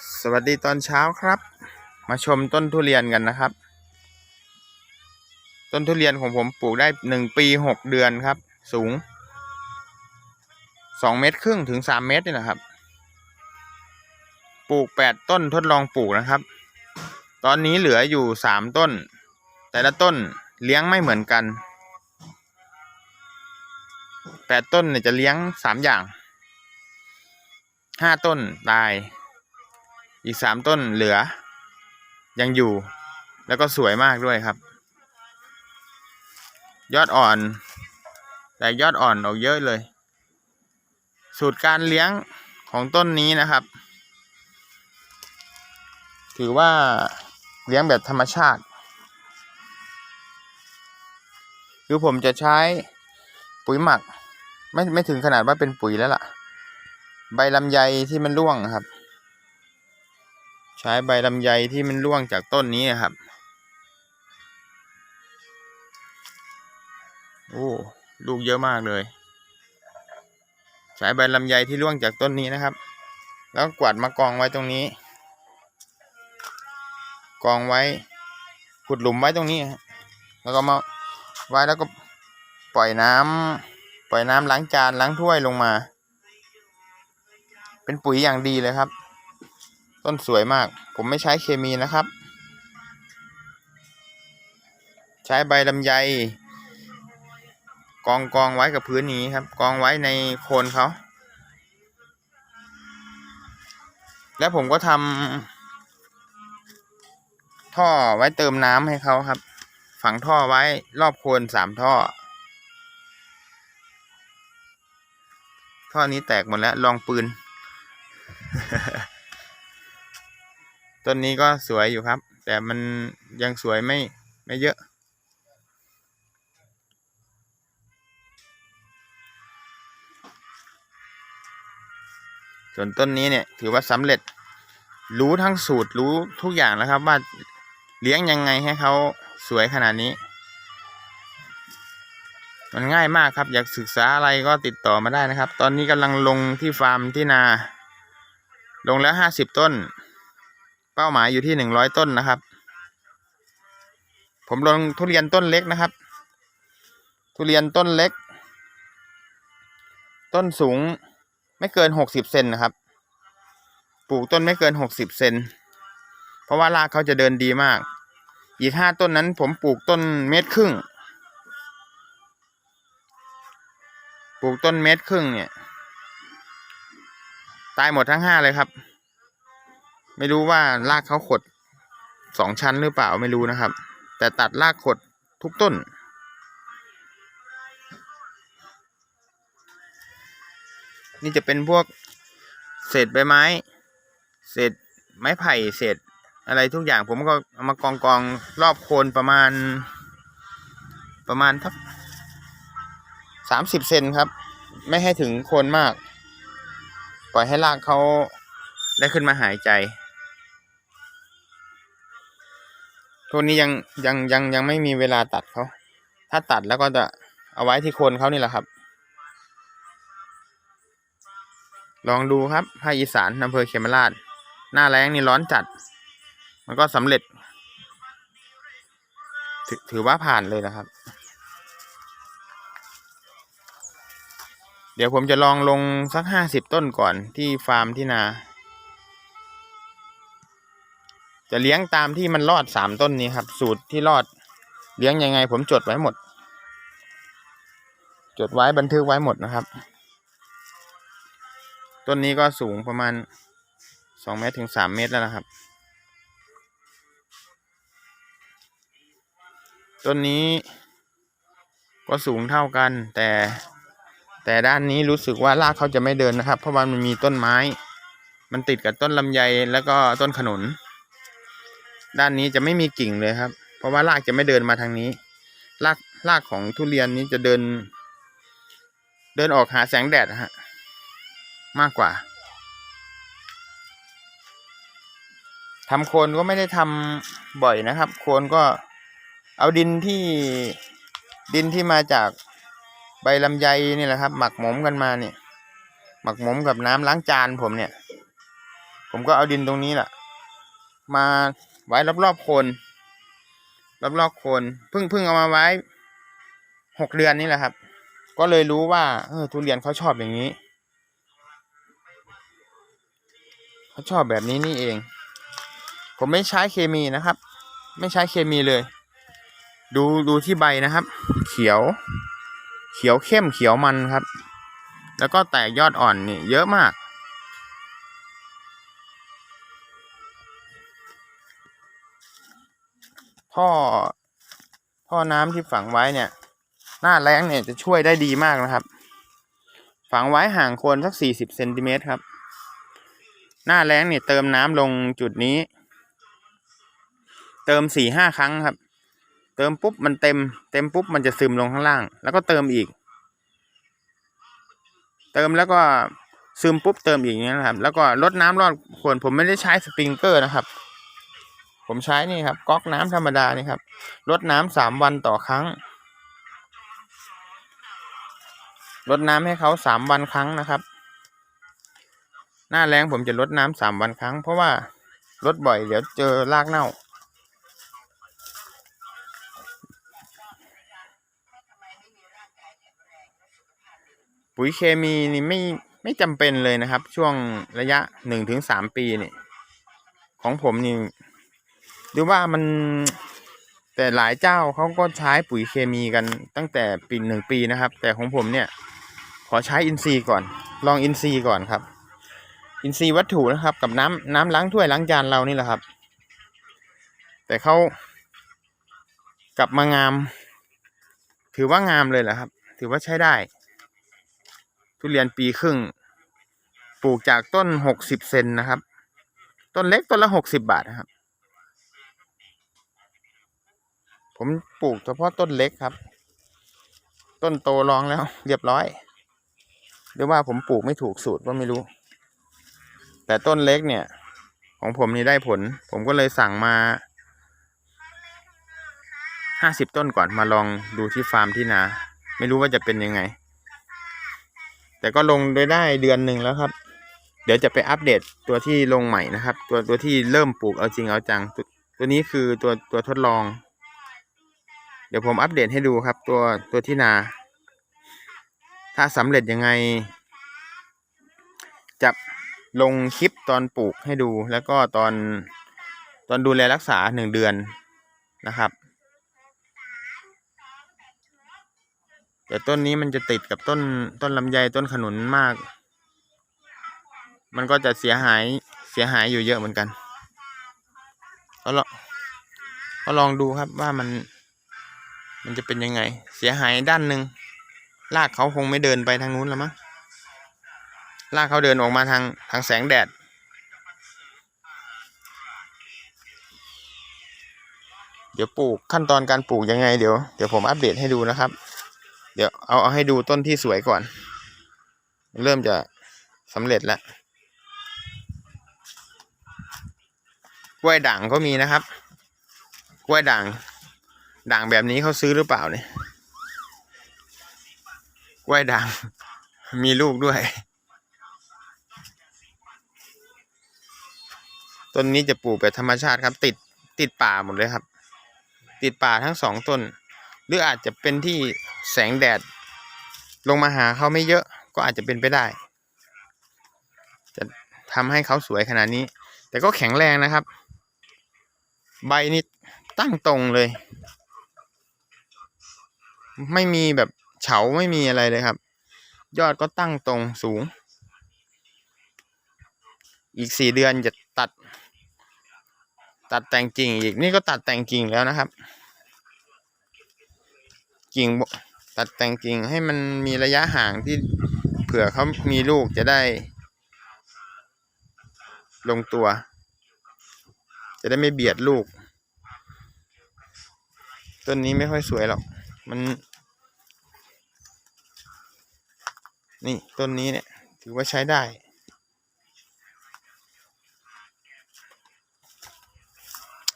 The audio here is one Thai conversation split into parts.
สวัสดีตอนเช้าครับ มาชมต้นทุเรียนกันนะครับ ต้นทุเรียนของผมปลูกได้หนึ่งปีหกเดือนครับ สูงสองเมตรครึ่งถึงสามเมตรนี่นะครับ ปลูกแปดต้นทดลองปลูกนะครับ ตอนนี้เหลืออยู่สามต้น แต่ละต้นเลี้ยงไม่เหมือนกันแปดต้นเนี่ยจะเลี้ยงสามอย่างห้าต้นตาย อีกสามต้นเหลือ ยังอยู่ แล้วก็สวยมากด้วยครับ ยอดอ่อน แต่ยอดอ่อนออกเยอะเลย สูตรการเลี้ยงของต้นนี้นะครับ ถือว่าเลี้ยงแบบธรรมชาติคือผมจะใช้ปุ๋ยหมัก ไม่ไม่ถึงขนาดว่าเป็นปุ๋ยแล้วล่ะ ใบลำไยที่มันร่วงครับ ใช้ใบลำไยที่มันร่วงจากต้นนี้ครับ โอ้ลูกเยอะมากเลย ใช้ใบลำไยที่ร่วงจากต้นนี้นะครับ แล้วกวาดมากองไว้ตรงนี้ กองไว้ขุดหลุมไว้ตรงนี้ แล้วก็มาไว้แล้วก็ปล่อยน้ำปล่อยน้ำล้างจานล้างถ้วยลงมา เป็นปุ๋ยอย่างดีเลยครับ ต้นสวยมาก ผมไม่ใช้เคมีนะครับ ใช้ใบลำไย กองกองไว้กับพื้นนี้ครับ กองไว้ในโคนเขา แล้วผมก็ทำท่อไว้เติมน้ำให้เขาครับ ฝังท่อไว้รอบโคนสามท่อ ท่อนี้แตกหมดแล้วลองปืน ต้นนี้ก็สวยอยู่ครับ แต่มันยังสวยไม่ไม่เยอะ ส่วนต้นนี้เนี่ยถือว่าสำเร็จรู้ทั้งสูตรรู้ทุกอย่างแล้วครับ ว่าเลี้ยงยังไงให้เขาสวยขนาดนี้ มันง่ายมากครับ อยากศึกษาอะไรก็ติดต่อมาได้นะครับ ตอนนี้กำลังลงที่ฟาร์มที่นา ลงแล้วห้าสิบต้น เป้าหมายอยู่ที่หนึ่งร้อยต้นนะครับ ผมลงทุเรียนต้นเล็กนะครับ ทุเรียนต้นเล็ก ต้นสูงไม่เกินหกสิบเซนนะครับ ปลูกต้นไม่เกินหกสิบเซนเพราะว่ารากเขาจะเดินดีมาก อีกห้าต้นนั้นผมปลูกต้นเมตรครึ่ง ปลูกต้นเมตรครึ่งเนี่ย ตายหมดทั้งห้าเลยครับ ไม่รู้ว่ารากเขาขดสองชั้นหรือเปล่าไม่รู้นะครับ แต่ตัดรากขดทุกต้น นี่จะเป็นพวกเศษใบไม้ เศษไม้ไผ่เศษอะไรทุกอย่างผมก็เอามากองกองรอบโคนประมาณ ประมาณทักสามสิบเซนครับ ไม่ให้ถึงโคนมาก ปล่อยให้รากเขาได้ขึ้นมาหายใจ พวนี้ยังยังยังยังไม่มีเวลาตัดเขา ถ้าตัดแล้วก็จะเอาไว้ที่โคนเขานี่แหละครับ ลองดูครับภาคอีสานอำเภอเขมราช หน้าแล้งนี่ร้อนจัด มันก็สำเร็จถถือว่าผ่านเลยนะครับ เดี๋ยวผมจะลองลงสักห้าสิบต้นก่อนที่ฟาร์มที่นา จะเลี้ยงตามที่มันรอดสามต้นนี้ครับ สูตรที่รอดเลี้ยงยังไง ผมจดไว้หมด จดไว้บันทึกไว้หมดนะครับ ต้นนี้ก็สูงประมาณสองเมตรถึงสามเมตรแล้วนะครับ ต้นนี้ก็สูงเท่ากัน แต่แต่ด้านนี้รู้สึกว่ารากเขาจะไม่เดินนะครับ เพราะว่ามันมีต้นไม้ มันติดกับต้นลำไยแล้วก็ต้นขนุน ด้านนี้จะไม่มีกิ่งเลยครับ เพราะว่ารากจะไม่เดินมาทางนี้ รากรากของทุเรียนนี้จะเดิน เดินออกหาแสงแดดฮะ มากกว่าทำโคนก็ไม่ได้ทำบ่อยนะครับ โคนก็เอาดินที่ดินที่มาจากใบลำไยนี่แหละครับ หมักหมมกันมาเนี่ย หมักหมมกับน้ำล้างจานผมเนี่ย ผมก็เอาดินตรงนี้แหละมา ไว้รอบๆโคนรอบๆโคนเพิ่งเพิ่งเอามาไว้หกเดือนนี่แหละครับ ก็เลยรู้ว่า เออทุเรียนเขาชอบอย่างนี้เขาชอบแบบนี้นี่เอง ผมไม่ใช้เคมีนะครับ ไม่ใช้เคมีเลย ดูดูที่ใบนะครับ เขียว เขียวเข้มเขียวมันครับ แล้วก็แตกยอดอ่อนนี่เยอะมาก ท่อท่อน้ำที่ฝังไว้เนี่ย หน้าแรงเนี่ยจะช่วยได้ดีมากนะครับ ฝังไว้ห่างโคนสักสี่สิบเซนติเมตรครับ หน้าแรงเนี่ยเติมน้ำลงจุดนี้ เติมสี่ห้าครั้งครับ เติมปุ๊บมันเต็ม เต็มปุ๊บมันจะซึมลงข้างล่าง แล้วก็เติมอีก เติมแล้วก็ซึมปุ๊บเติมอีกอย่างนี้นะครับ แล้วก็ลดน้ำรอดโคนผมไม่ได้ใช้สปริงเกอร์นะครับ ผมใช้นี่ครับก๊อกน้ำธรรมดานี่ครับลดน้ำสามวันต่อครั้งลดน้ำให้เขาสามวันครั้งนะครับ หน้าแรงผมจะลดน้ำสามวันครั้ง เพราะว่าลดบ่อยเดี๋ยวเจอรากเน่า ปุ๋ยเคมีนี่ไม่ไม่จำเป็นเลยนะครับ ช่วงระยะหนึ่งถึงสามปีนี่ของผมนี่ ดูว่ามันแต่หลายเจ้าเขาก็ใช้ปุ๋ยเคมีกันตั้งแต่ปีหนึ่งปีนะครับ แต่ของผมเนี่ย ขอใช้อินทรีย์ก่อน ลองอินทรีย์ก่อนครับ อินทรีย์วัตถุนะครับ กับน้ำน้ำล้างถ้วยล้างจานเรานี่แหละครับ แต่เขากลับมางาม ถือว่างามเลยแหละครับ ถือว่าใช้ได้ ทุเรียนปีครึ่ง ปลูกจากต้นหกสิบเซนนะครับ ต้นเล็กต้นละหกสิบบาทนะครับ ผมปลูกเฉพาะต้นเล็กครับ ต้นโตรองแล้วเรียบร้อย หรือว่าผมปลูกไม่ถูกสูตรก็ไม่รู้ แต่ต้นเล็กเนี่ย ของผมนี่ได้ผล ผมก็เลยสั่งมาห้าสิบต้นก่อนมาลองดูที่ฟาร์มที่นา ไม่รู้ว่าจะเป็นยังไง แต่ก็ลงโดยได้เดือนหนึ่งแล้วครับ เดี๋ยวจะไปอัปเดตตัวที่ลงใหม่นะครับ ตัวตัวที่เริ่มปลูกเอาจริงเอาจัง ตัวตัวนี้คือตัวตัวทดลอง เดี๋ยวผมอัปเดตให้ดูครับ ตัวตัวที่นา ถ้าสำเร็จยังไง จะลงคลิปตอนปลูกให้ดูแล้วก็ตอนตอนดูแลรักษาหนึ่งเดือนนะครับแต่ต้นนี้มันจะติดกับต้นต้นลำไยต้นขนุนมาก มันก็จะเสียหายเสียหายอยู่เยอะเหมือนกัน ก็ลองก็ลองดูครับว่ามัน มันจะเป็นยังไง เสียหายด้านหนึ่งลากเขาคงไม่เดินไปทางนู้นแล้วมั้งลากเขาเดินออกมาทางทางแสงแดด เดี๋ยวปลูกขั้นตอนการปลูกยังไงเดี๋ยวเดี๋ยวผมอัปเดตให้ดูนะครับ เดี๋ยวเอาเอาให้ดูต้นที่สวยก่อน เริ่มจะสำเร็จแล้วกล้วยด่างก็มีนะครับ กล้วยด่าง ด่างแบบนี้เขาซื้อหรือเปล่าเนี่ยกล้วยด่าง มีลูกด้วย ต้นนี้จะปลูกแบบธรรมชาติครับ ติดติดป่าหมดเลยครับ ติดป่าทั้งสองต้น หรืออาจจะเป็นที่แสงแดด ลงมาหาเขาไม่เยอะก็อาจจะเป็นไปได้ จะทำให้เขาสวยขนาดนี้ แต่ก็แข็งแรงนะครับ ใบนี่ตั้งตรงเลย ไม่มีแบบเฉาไม่มีอะไรเลยครับ ยอดก็ตั้งตรงสูง อีกสี่เดือนจะตัด ตัดแต่งกิ่งอีกนี่ก็ตัดแต่งกิ่งแล้วนะครับ กิ่งตัดแต่งกิ่งให้มันมีระยะห่างที่เผื่อเขามีลูกจะได้ ลงตัว จะได้ไม่เบียดลูก ต้นนี้ไม่ค่อยสวยหรอก มัน นี่ต้นนี้เนี่ยถือว่าใช้ได้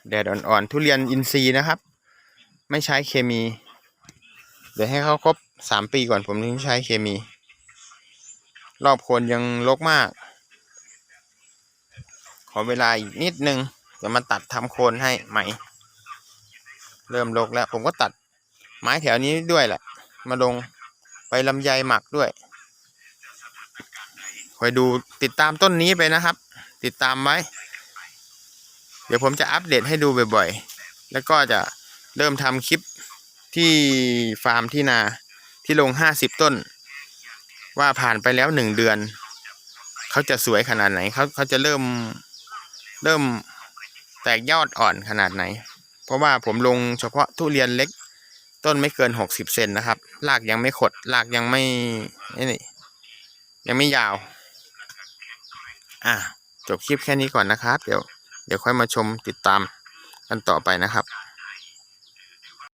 แดดอ่อนๆ ทุเรียนอินทรีย์นะครับ ไม่ใช้เคมี เดี๋ยวให้เขาครบสามปีก่อนผมถึงใช้เคมี รอบโคนยังรกมาก ขอเวลาอีกนิดนึงจะมาตัดทำโคนให้ใหม่เริ่มรกแล้ว ผมก็ตัดไม้แถวนี้ด้วยแหละ มาลงไปลำไยหมักด้วย อยดูติดตามต้นนี้ไปนะครับ ติดตามไว้ เดี๋ยวผมจะอัปเดตให้ดูบ่อยๆ แล้วก็จะเริ่มทำคลิปที่ฟาร์มที่นาที่ลงห้าสิบต้น ว่าผ่านไปแล้วหนึ่งเดือน เขาจะสวยขนาดไหนเขาเขาจะเริ่มเริ่มแตกยอดอ่อนขนาดไหน เพราะว่าผมลงเฉพาะทุเรียนเล็กต้นไม่เกินหกสิบเซนนะครับรากยังไม่ขดรากยังไม่นี่ยังไม่ยาว อะจบคลิปแค่นี้ก่อนนะครับ เดี๋ยวเดี๋ยวค่อยมาชมติดตามกันต่อไปนะครับ